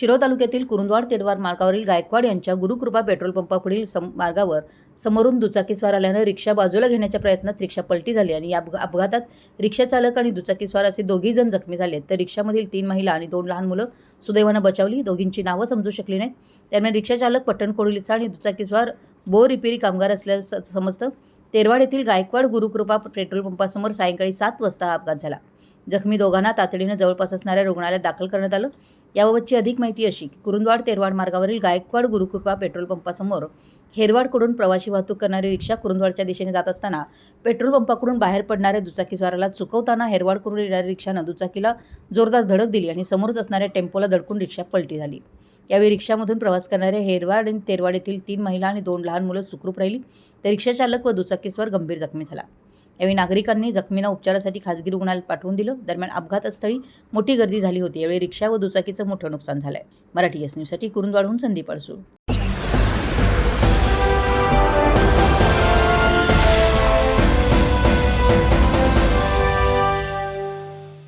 शिरो तालुक्यातील कुरुंदवाड तेडवार मार्गावरील गायकवाड यांच्या गुरुकृपा पेट्रोल पंपापुढील सम मार्गावर समोरून दुचाकीस्वार आल्यानं रिक्षा बाजूला घेण्याच्या प्रयत्नात रिक्षा पलटी झाली आणि या अपघातात रिक्षाचालक आणि दुचाकीस्वार असे दोघी जण जखमी झाले तर रिक्षामधील तीन महिला आणि दोन लहान मुलं सुदैवानं बचावली. दोघींची नावं समजू शकली नाहीत. दरम्यान रिक्षाचालक पट्टण कोडोलीचा आणि दुचाकीस्वार बो रिपेरी कामगार असल्याचं समजतं. तेरवाड येथील गायकवाड गुरुकृपा पेट्रोल पंपासमोर सायंकाळी सात वाजता हा अपघात झाला. जखमी दोघांना तातडीनं जवळपास असणाऱ्या रुग्णालयात दाखल करण्यात आलं. याबाबतची अधिक माहिती अशी की कुरुंदवाड तेरवाड मार्गावरील गायकवाड गुरुकृपा पेट्रोल पंपासमोर हेरवाडकडून प्रवाशी वाहतूक करणारी रिक्षा कुरुंदवाडच्या दिशेने जात असताना पेट्रोल पंपाकडून बाहेर पडणाऱ्या दुचाकीस्वाराला चुकवताना हेरवाडकडून येणाऱ्या रिक्षानं दुचाकीला जोरदार धडक दिली आणि समोरच असणाऱ्या टेम्पोला धडकून रिक्षा पलटी झाली. यावेळी रिक्षामधून प्रवास करणाऱ्या हेरवाड आणि तेरवाड येथील तीन महिला आणि दोन लहान मुलं सुखरूप राहिली. तर रिक्षा चालक व चाकीसवर गंभीर जखमी झाला. यावेळी नागरिकांनी जखमींना उपचारासाठी खासगी रुग्णालयात पाठवून दिलं. दरम्यान अपघातस्थळी मोठी गर्दी झाली होती. यावेळी रिक्षा व दुचाकीचं मोठं नुकसान झालंय. मराठी एस न्यूजसाठी कुरुंदवाडहून संदीप अडसूळ.